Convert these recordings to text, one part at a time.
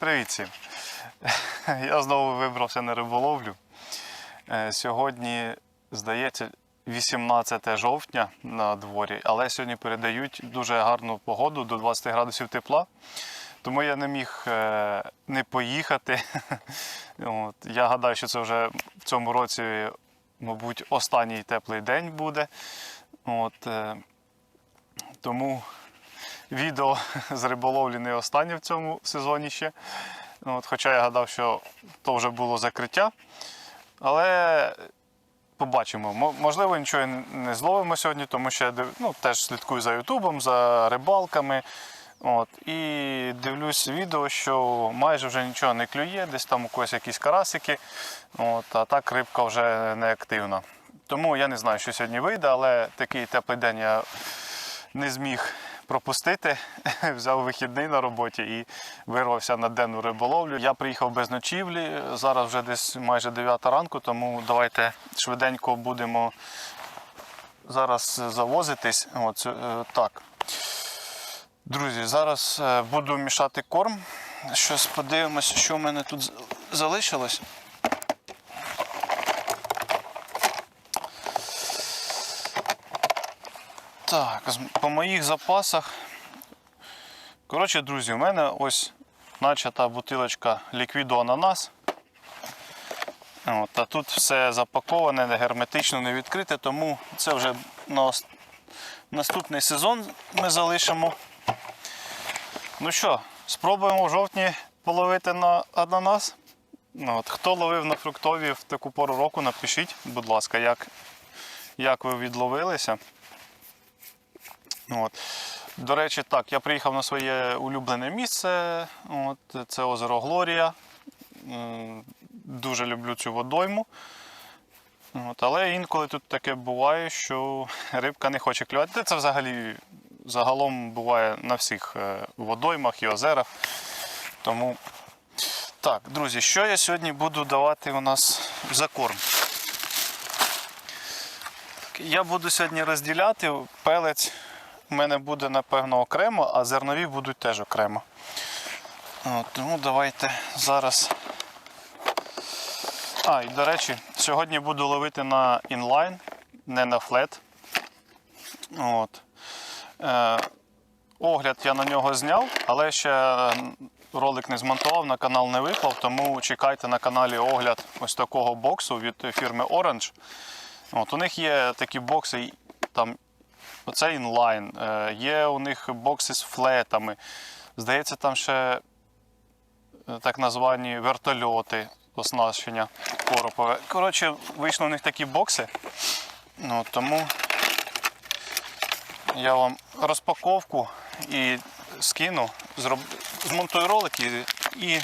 Дивіться, я знову вибрався на риболовлю. Е, Сьогодні, здається, 18 жовтня на дворі, але сьогодні передають дуже гарну погоду до 20 градусів тепла. Тому я не міг е, не поїхати. Я гадаю, що це вже в цьому році, мабуть, останній теплий день буде. От, е, тому відео з риболовлі не останнє в цьому сезоні ще. От, хоча я гадав, що то вже було закриття. Але побачимо. Можливо, нічого не зловимо сьогодні, тому що я ну, теж слідкую за Ютубом, за рибалками. От, і дивлюсь відео, що майже вже нічого не клює, десь там у когось якісь карасики, от, а так рибка вже не активна. Тому я не знаю, що сьогодні вийде, але такий теплий день я не зміг пропустити. Взяв вихідний на роботі і вирвався на денну риболовлю. Я приїхав без ночівлі. Зараз вже десь майже 9 ранку, тому давайте швиденько будемо зараз завозитись. От, е, так. Друзі, зараз е, буду мішати корм. Щось подивимося, що в мене тут залишилось. Так, по моїх запасах. Коротше, друзі, у мене ось начата бутилочка ліквіду ананас. От, а тут все запаковане, не герметично, не відкрите, тому це вже на наступний сезон ми залишимо. Ну що, спробуємо в жовтні половити на ананас. От, хто ловив на фруктові в таку пору року, напишіть, будь ласка, як, як ви відловилися. От. До речі, так, я приїхав на своє улюблене місце. От, це озеро Глорія. Дуже люблю цю водойму. От, але інколи тут таке буває, що рибка не хоче клювати. Це взагалі загалом буває на всіх е, водоймах і озерах. Тому так, друзі, що я сьогодні буду давати у нас за корм? Я буду сьогодні розділяти пелець. У мене буде напевно окремо, а зернові будуть теж окремо. От, тому давайте зараз. А, і до речі, сьогодні буду ловити на інлайн, не на флет. От. Е, огляд я на нього зняв, але ще ролик не змонтував, на канал не виклав, тому чекайте на каналі огляд ось такого боксу від фірми Orange. От, у них є такі бокси, там, оце інлайн, е, є у них бокси з флетами. Здається, там ще е, так названі вертольоти оснащення коропове. Коротше, вийшли у них такі бокси. Ну, тому я вам розпаковку і скину, зроб... змонтую ролик і, і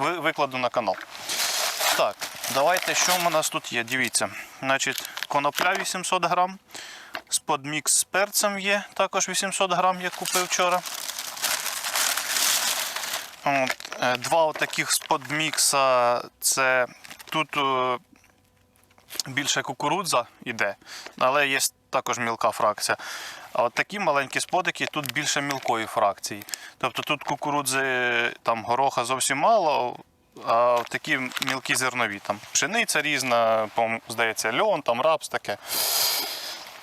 викладу на канал. Так, давайте, що у нас тут є. Дивіться. Значить, конопля 800 грам. Сподмікс з перцем є, також 800 грам, я купив вчора. От, е, два отаких сподмікса. Це тут е, більше кукурудза йде, але є також мілка фракція. А от такі маленькі сподики тут більше мілкої фракції. Тобто тут кукурудзи там гороха зовсім мало, а такі мілкі зернові. Там пшениця різна, здається, льон, там рапс таке.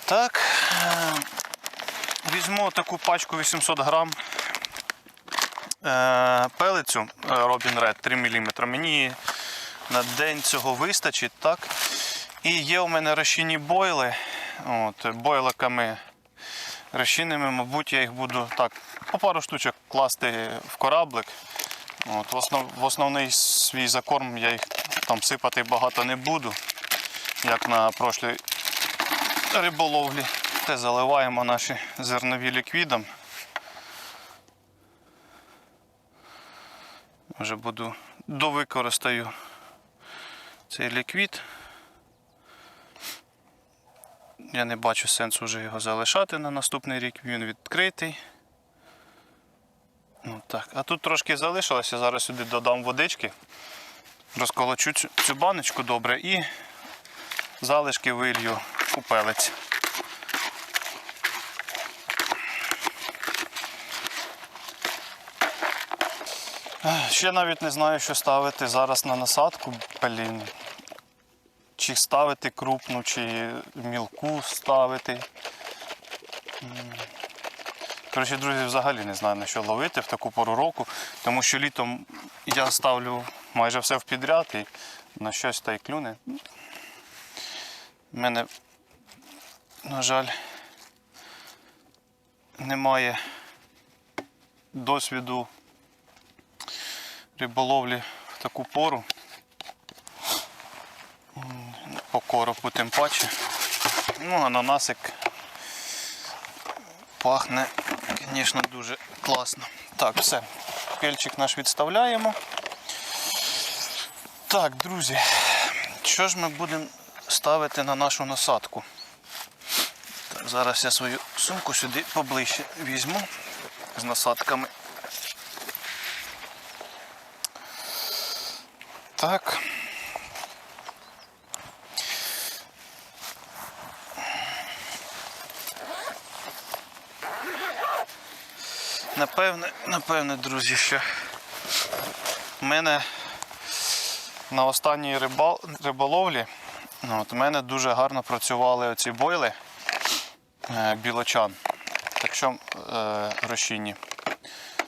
Так, е, візьму таку пачку 800 грам е, пелицю е, Robin Red 3 мм. Мені на день цього вистачить, так? І є у мене розчинні бойли. От, бойликами розчинними, мабуть, я їх буду так, по пару штучок класти в кораблик. От, в, основ, в основний свій закорм я їх там сипати багато не буду, як на прошлій риболовлі. Те заливаємо наші зернові ліквідом. Вже буду довикористаю цей ліквід. Я не бачу сенсу вже його залишати на наступний рік, він відкритий. Ну, так. А тут трошки залишилося, зараз сюди додам водички, розколочу цю, баночку добре і залишки вилью у пелець. Ще навіть не знаю, що ставити зараз на насадку. Блін. Чи ставити крупну, чи мілку ставити. Коротше, друзі, взагалі не знаю на що ловити в таку пору року, тому що літом я ставлю майже все в підряд і на щось та й клюне. У мене, на жаль, немає досвіду риболовлі в таку пору. По коропу тим паче. Ну, ананасик пахне, звісно, дуже класно. Так, все. Кельчик наш відставляємо. Так, друзі, що ж ми будемо ставити на нашу насадку? Зараз я свою сумку сюди поближче візьму з насадками. Так. Напевне, напевне, друзі, що в мене на останній рибал, риболовлі ну, от, у мене дуже гарно працювали оці бойли білочан. Так що е, розчинні.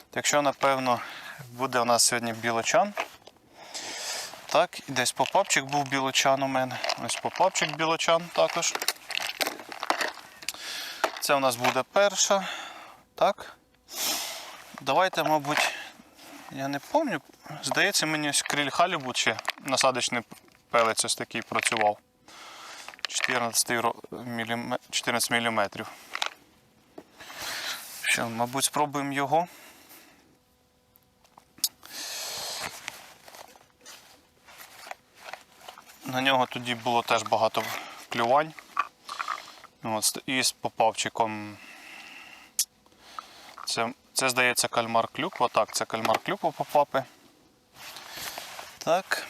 Так напевно, буде у нас сьогодні білочан. Так, і десь попапчик був білочан у мене. Ось попапчик білочан також. Це у нас буде перша. Так. Давайте, мабуть, я не пам'ятаю. Здається, мені ось криль Халібут ще насадочний пелець ось такий працював. 14 ро- 14 мм. Що, мабуть, спробуємо його. На нього тоді було теж багато клювань. І з попавчиком. Це, це здається, кальмар клюква. Так, це кальмар клюква попапи. Так.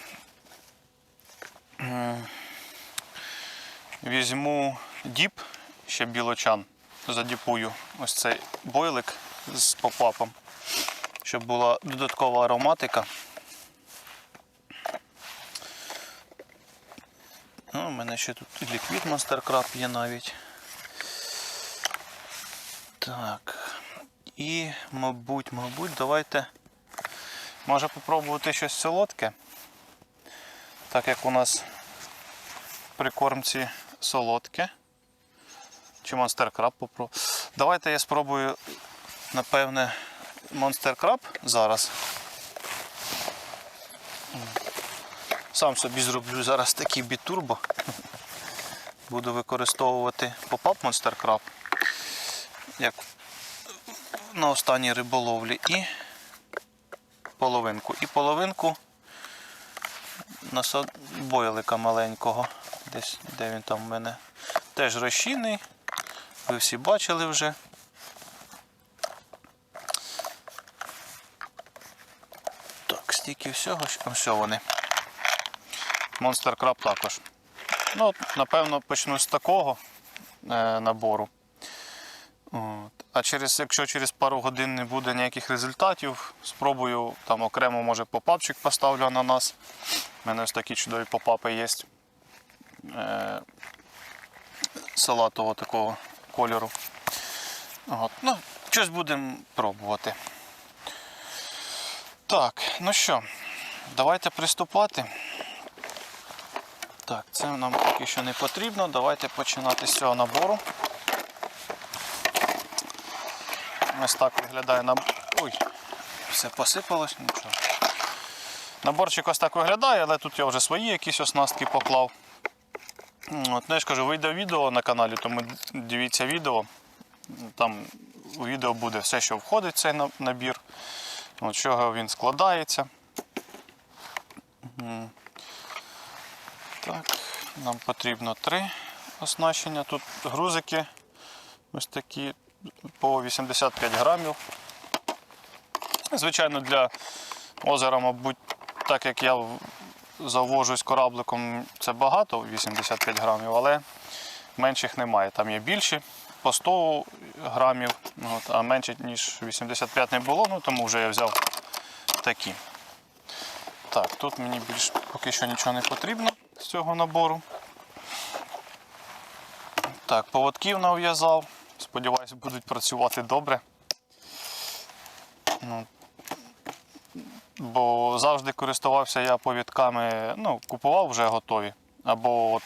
Візьму діп, ще білочан. Задіпую ось цей бойлик з попапом, щоб була додаткова ароматика. Ну, у мене ще тут ліквід Monster є навіть. Так. І, мабуть, мабуть, давайте може попробувати щось солодке. Так як у нас в прикормці солодке. Чи Monster Crab попробую. Давайте я спробую, напевне, Monster Crab зараз. Сам собі зроблю зараз такий бітурбо. Буду використовувати попап Monster Crab, як на останній риболовлі, і половинку. І половинку насад... бойлика маленького. Десь де він там в мене. Теж розчинний. Ви всі бачили вже. Так, стільки всього, ось вони. Monster Crab також. Ну, напевно, почну з такого е, набору. От. А через, якщо через пару годин не буде ніяких результатів, спробую там окремо, може, попапчик поставлю ананас. У мене ось такі чудові попапи є. Е, салатового такого кольору. От. Ну, щось будемо пробувати. Так, ну що, давайте приступати. Так, це нам поки що не потрібно. Давайте починати з цього набору. Ось так виглядає набор. Ой, все посипалось, нічого. Наборчик ось так виглядає, але тут я вже свої якісь оснастки поклав. От, ну, я ж кажу, вийде відео на каналі, тому дивіться відео. Там у відео буде все, що входить в цей набір, з чого він складається. Так, нам потрібно три оснащення. Тут грузики ось такі по 85 грамів. Звичайно, для озера, мабуть, так як я завожусь корабликом, це багато, 85 грамів, але менших немає. Там є більші по 100 грамів, от, а менше, ніж 85 не було, ну тому вже я взяв такі. Так, тут мені більш поки що нічого не потрібно з цього набору. Так, поводків нав'язав. Сподіваюся, будуть працювати добре. Ну, бо завжди користувався я повідками, ну, купував вже готові. Або от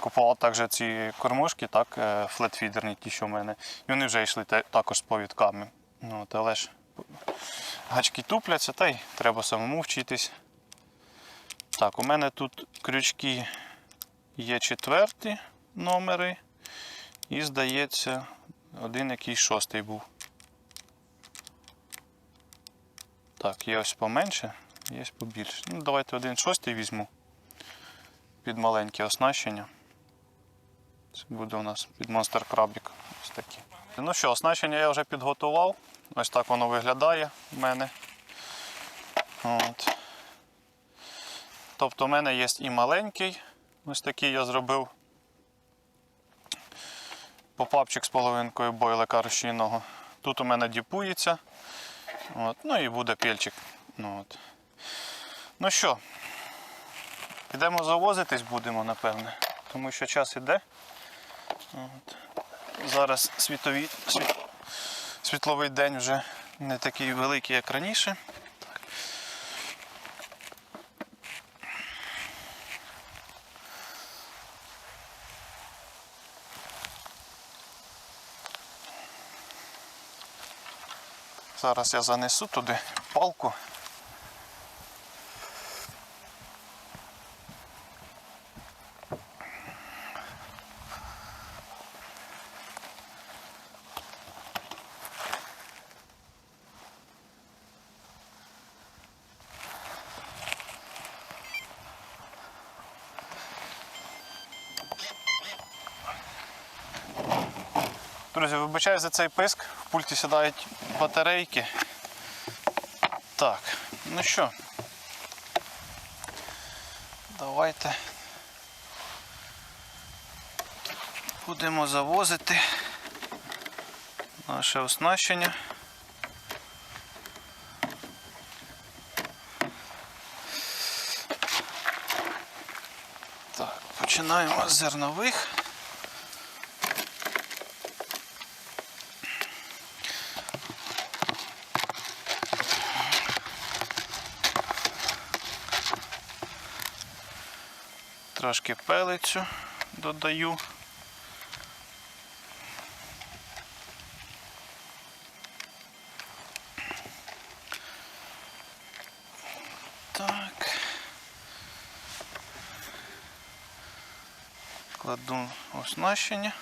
купував також ці кормушки, так, е, флетфідерні, ті, що в мене. І вони вже йшли також з повідками. Ну, от, але ж гачки тупляться, та й треба самому вчитись. Так, у мене тут крючки є четверті номери. І, здається, один якийсь шостий був. Так, є ось поменше, є побільше. Ну, давайте один шостий візьму під маленьке оснащення. Це буде у нас під Monster Крабік. Ось такі. Ну що, оснащення я вже підготував. Ось так воно виглядає в мене. От. Тобто в мене є і маленький, ось такий я зробив. Попапчик з половинкою бойлика розчинного. Тут у мене діпується. От. Ну і буде пільчик. Ну, от. ну що, підемо завозитись будемо, напевне, тому що час іде. От. Зараз світові, світ, світловий день вже не такий великий, як раніше. Зараз я занесу туди палку. Друзі, вибачаю за цей писк. В пульті сідають батарейки. Так, ну що, давайте будемо завозити наше оснащення. Так, починаємо з зернових. Трошки пелицю додаю. Так. Кладу оснащення.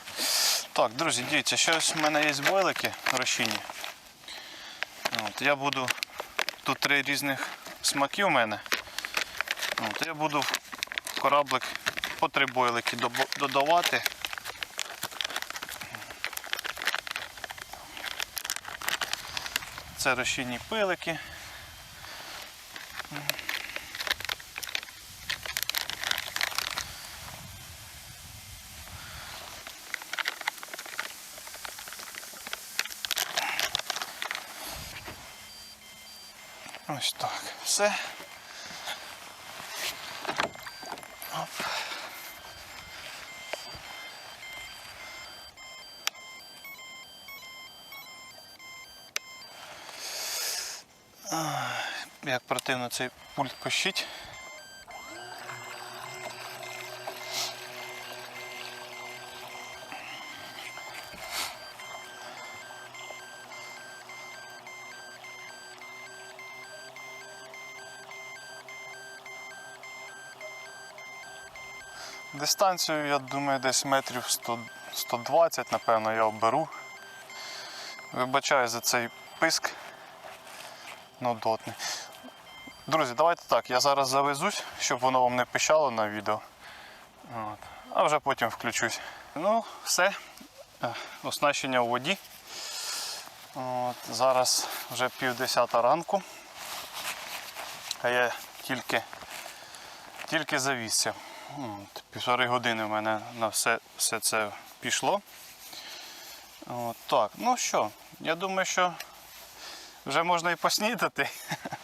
Так, друзі, дивіться, ще ось в мене є бойлики розчинні. От, я буду. Тут три різних смаки у мене. От, я буду кораблик по три додавати. Це розчинні пилики. Ось так. Все. Як противно цей пульт пощить. Дистанцію, я думаю, десь метрів 100, 120, напевно, я оберу. Вибачаю за цей писк. Нудотний. Друзі, давайте так, я зараз завезусь, щоб воно вам не пищало на відео. От. А вже потім включусь. Ну, все. Е, Оснащення у воді. От. Зараз вже пів десята ранку. А я тільки, тільки завісся. От, півтори години в мене на все, все це пішло. От, так, ну що, я думаю, що вже можна і поснідати.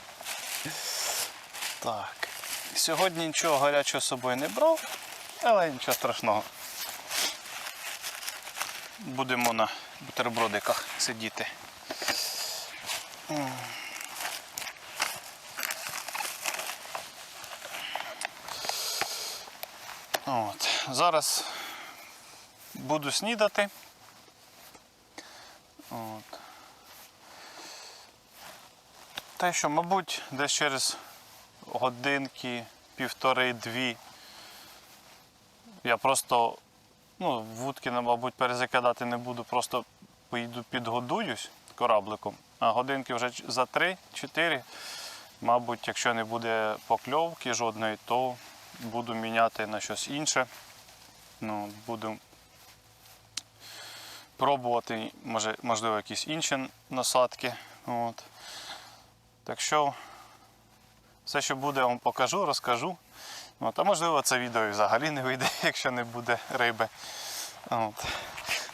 Так. Сьогодні нічого гарячого з собою не брав, але нічого страшного. Будемо на бутербродиках сидіти. От. Зараз буду снідати. От. Й що, мабуть, десь через годинки, півтори-дві. Я просто ну, вудки, мабуть, перезакидати не буду, просто поїду підгодуюсь корабликом, а годинки вже за 3-4. Мабуть, якщо не буде покльовки жодної, то буду міняти на щось інше. Ну, буду пробувати, може, можливо, якісь інші насадки. От. Так що все, що буде, я вам покажу, розкажу. От, а можливо, це відео і взагалі не вийде, якщо не буде риби. От.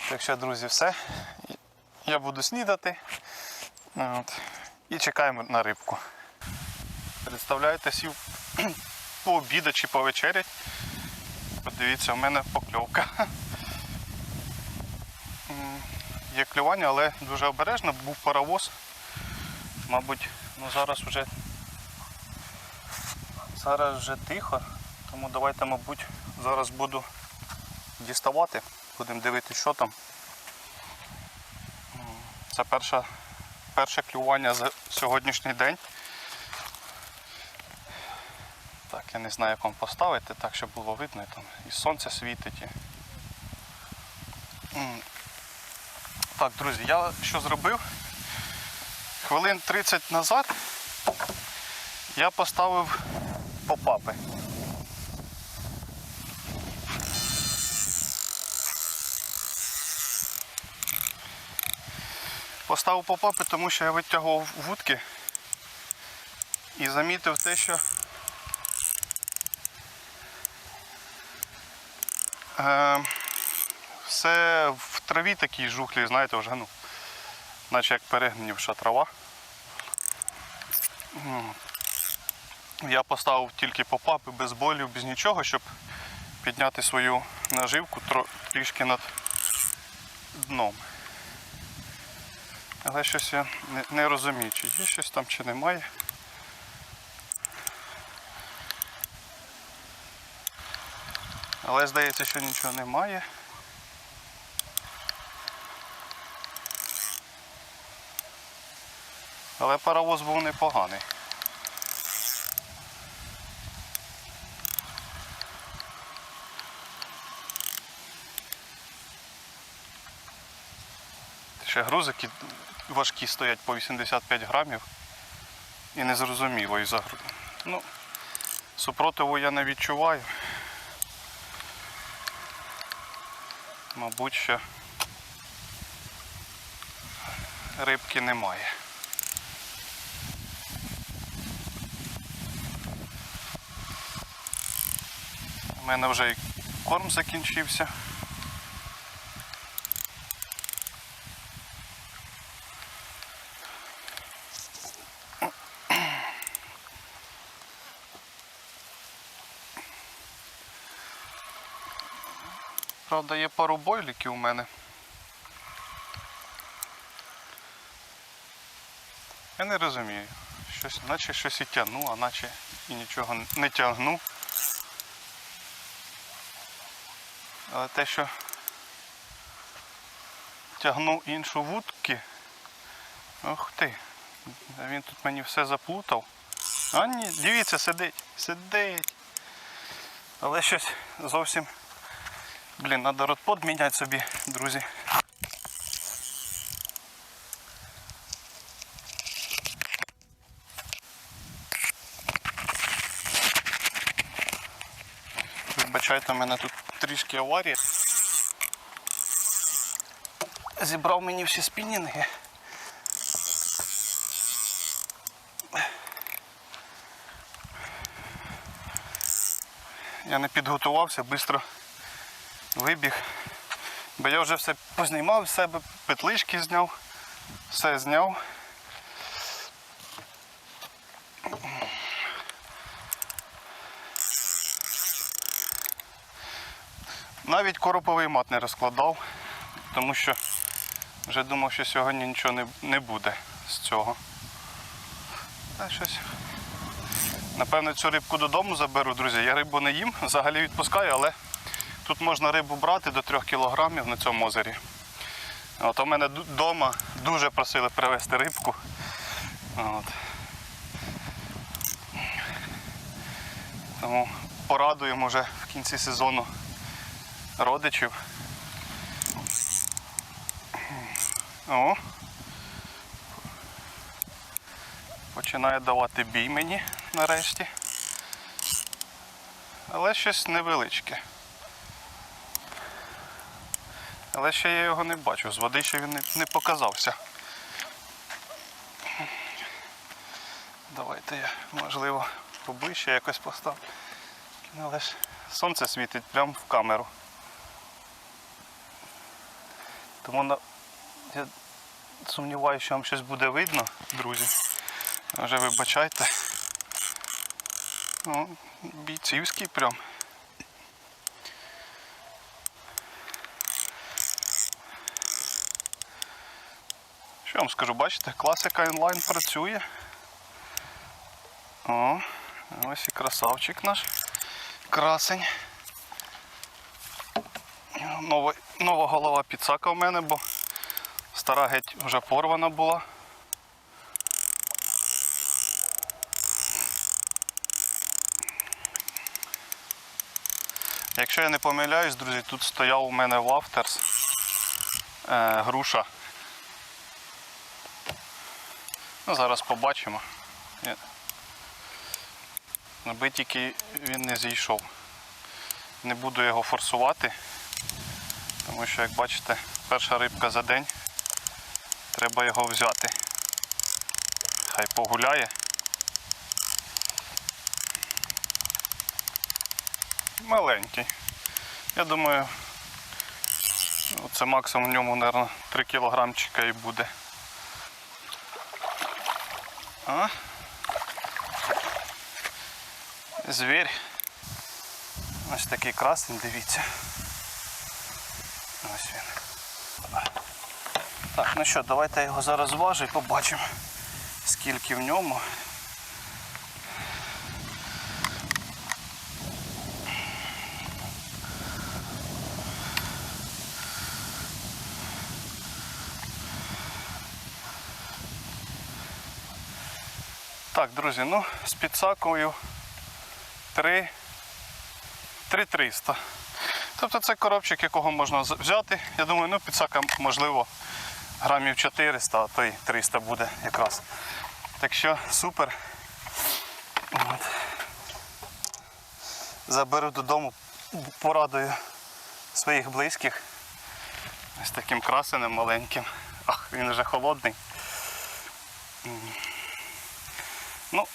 Так що, друзі, все. Я буду снідати. От. І чекаємо на рибку. Представляєте, сів пообідати чи повечерять. Подивіться, у мене покльовка. Є клювання, але дуже обережно, був паровоз. Мабуть, ну зараз вже зараз вже тихо, тому давайте, мабуть, зараз буду діставати. Будемо дивитися, що там. Це перша, перше клювання за сьогоднішній день. Так, я не знаю, як вам поставити, так, щоб було видно. і Там і сонце світить. І... Так, друзі, я що зробив? Хвилин 30 назад я поставив попапи. Поставив попапи, тому що я витягував вудки і замітив те, що е, все в траві такій жухлі, знаєте, вже ну, наче як перегнівша трава. Я поставив тільки попапи без болів, без нічого, щоб підняти свою наживку трішки над дном. Але щось я не розумію, чи є щось там, чи немає. Але здається, що нічого немає. Але паровоз був непоганий. Ще грузики важкі стоять по 85 грамів. І незрозуміло із за гру- Ну, супротиву я не відчуваю. Мабуть, що рибки немає. У мене вже і корм закінчився. Правда, є пару бойліків у мене. Я не розумію. Щось, наче щось і тягну, а наче і нічого не тягну. Але те, що тягну іншу вудки. Ух ти. Він тут мені все заплутав. А ні, дивіться, сидить, сидить. Але щось зовсім. Блін, треба родпод міняти собі, друзі. Вибачайте, у мене тут трішки аварія. Зібрав мені всі спінінги. Я не підготувався, швидко вибіг. Бо я вже все познімав з себе, петлички зняв, все зняв. Навіть короповий мат не розкладав, тому що вже думав, що сьогодні нічого не не буде з цього. Та щось. Напевно, цю рибку додому заберу, друзі. Я рибу не їм, взагалі відпускаю, але тут можна рибу брати до 3 кілограмів на цьому озері. От у мене вдома дуже просили привезти рибку. От. Тому порадуємо вже в кінці сезону родичів. О. Починає давати бій мені нарешті. Але щось невеличке. Але ще я його не бачу, з води ще він не, не показався. Давайте я, можливо, поближче якось поставлю. Ну, Але ж сонце світить прямо в камеру. Тому на... я сумніваюся, що вам щось буде видно, друзі. Вже вибачайте. Ну, бійцівський прям. Вам скажу, бачите, класика інлайн працює. О, ось і красавчик наш. Красень. Нова, нова голова підсака в мене, бо стара геть вже порвана була. Якщо я не помиляюсь, друзі, тут стояв у мене в After's е, груша. Ну, зараз побачимо. Аби тільки він не зійшов. Не буду його форсувати, тому що, як бачите, перша рибка за день. Треба його взяти. Хай погуляє. Маленький. Я думаю, це максимум в ньому, мабуть, 3 кілограмчика і буде. А? Звір. Ось такий красний, дивіться. Ось він. Так, ну що, давайте його зараз зважу і побачимо, скільки в ньому. Друзі, ну з підсакою 3 3300. Тобто це коробчик, якого можна взяти. Я думаю, ну підсака можливо грамів 400, а то й 300 буде якраз. Так що супер. От. Заберу додому, порадую своїх близьких. Ось таким красеним маленьким. Ах, він вже холодний. Ну,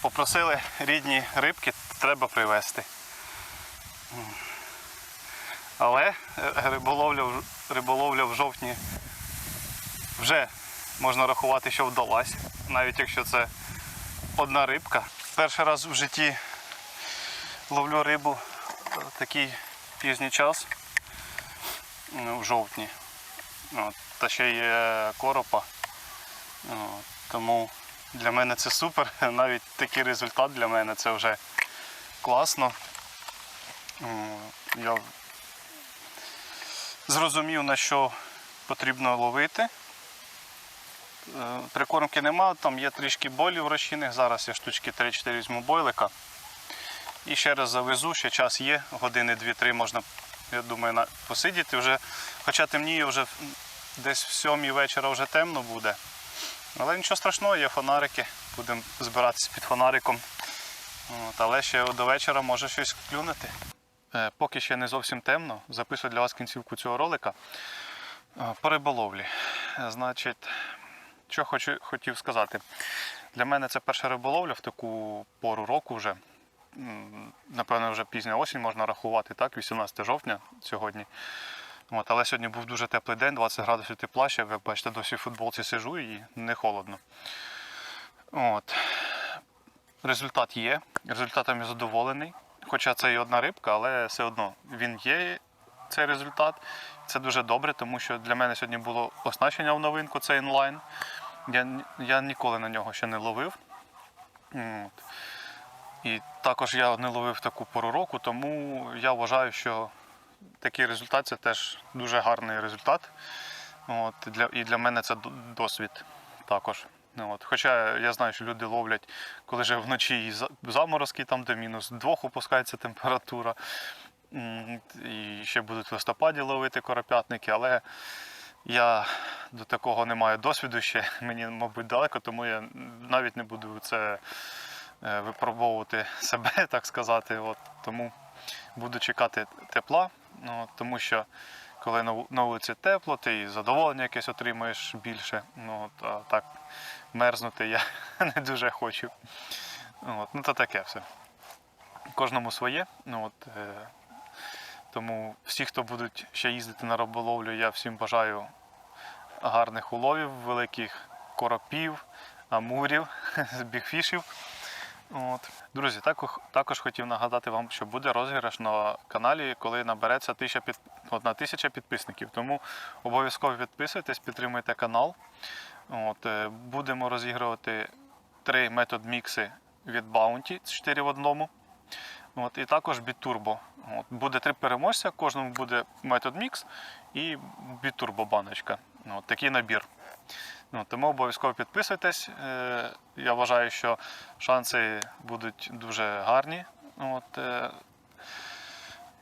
попросили рідні рибки, треба привезти. Але е, риболовля, риболовля в жовтні вже можна рахувати, що вдалась, навіть якщо це одна рибка. Перший раз в житті ловлю рибу в такий пізній час ну, в жовтні. Та ще є коропа. Тому для мене це супер. Навіть такий результат для мене це вже класно. Я зрозумів, на що потрібно ловити. Е, Прикормки нема, там є трішки болів розчинних. Зараз я штучки 3-4 візьму бойлика. І ще раз завезу, ще час є, години 2-3 можна, я думаю, посидіти вже. Хоча темніє вже десь в 7 вечора вже темно буде. Але нічого страшного, є фонарики, будемо збиратися під фонариком. От, але ще до вечора може щось клюнути. Е, Поки ще не зовсім темно, записую для вас кінцівку цього ролика. Е, По риболовлі. Е, Значить, що хочу, хотів сказати. Для мене це перша риболовля в таку пору року вже. Напевно, вже пізня осінь можна рахувати, так, 18 жовтня сьогодні. От, але сьогодні був дуже теплий день, 20 градусів тепла, ще, ви бачите, досі в футболці сижу і не холодно. От. Результат є. Результатом я задоволений. Хоча це і одна рибка, але все одно він є цей результат. Це дуже добре, тому що для мене сьогодні було оснащення в новинку, це інлайн. Я, я ніколи на нього ще не ловив. От. І також я не ловив таку пору року, тому я вважаю, що такий результат це теж дуже гарний результат. От, для, і для мене це досвід також. От. Хоча я знаю, що люди ловлять, коли вже вночі і заморозки, там до мінус двох опускається температура. І ще будуть в листопаді ловити коропятники, але я до такого не маю досвіду ще, мені, мабуть, далеко, тому я навіть не буду це е, випробовувати себе, так сказати. От, тому буду чекати тепла, ну, тому що коли на вулиці тепло, ти і задоволення якесь отримаєш більше. Ну, а так мерзнути я не дуже хочу. От, ну, то таке все. Кожному своє. Ну, от, е, тому всі, хто будуть ще їздити на риболовлю, я всім бажаю гарних уловів, великих коропів, амурів, бігфішів. От. Друзі, також, також хотів нагадати вам, що буде розіграш на каналі, коли набереться тисяча під... одна тисяча підписників. Тому обов'язково підписуйтесь, підтримуйте канал. От, е, будемо розігрувати три метод мікси від Bounty, 4 в одному. От, і також бітурбо. Буде три переможця, кожному буде метод мікс і бітурбо баночка. От, такий набір. Ну, тому обов'язково підписуйтесь. Е, Я вважаю, що шанси будуть дуже гарні. От, е,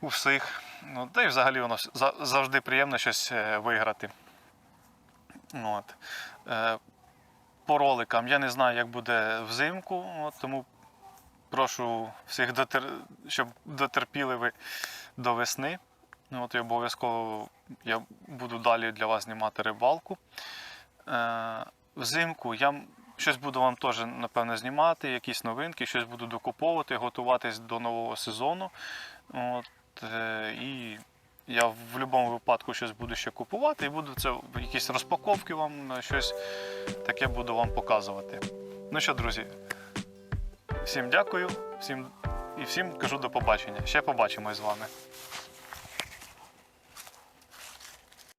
у всіх. Ну, та й взагалі воно завжди приємно щось е, виграти. От. По роликам я не знаю, як буде взимку, от, тому прошу всіх, дотер... щоб дотерпіли ви до весни. От, і обов'язково я буду далі для вас знімати рибалку. Е, взимку я щось буду вам теж, напевно, знімати, якісь новинки, щось буду докуповувати, готуватись до нового сезону. От, е, і я в будь-якому випадку щось буду ще купувати і буду це якісь розпаковки вам, е, щось таке буду вам показувати. Ну що, друзі, всім дякую, всім і всім кажу до побачення. Ще побачимось з вами.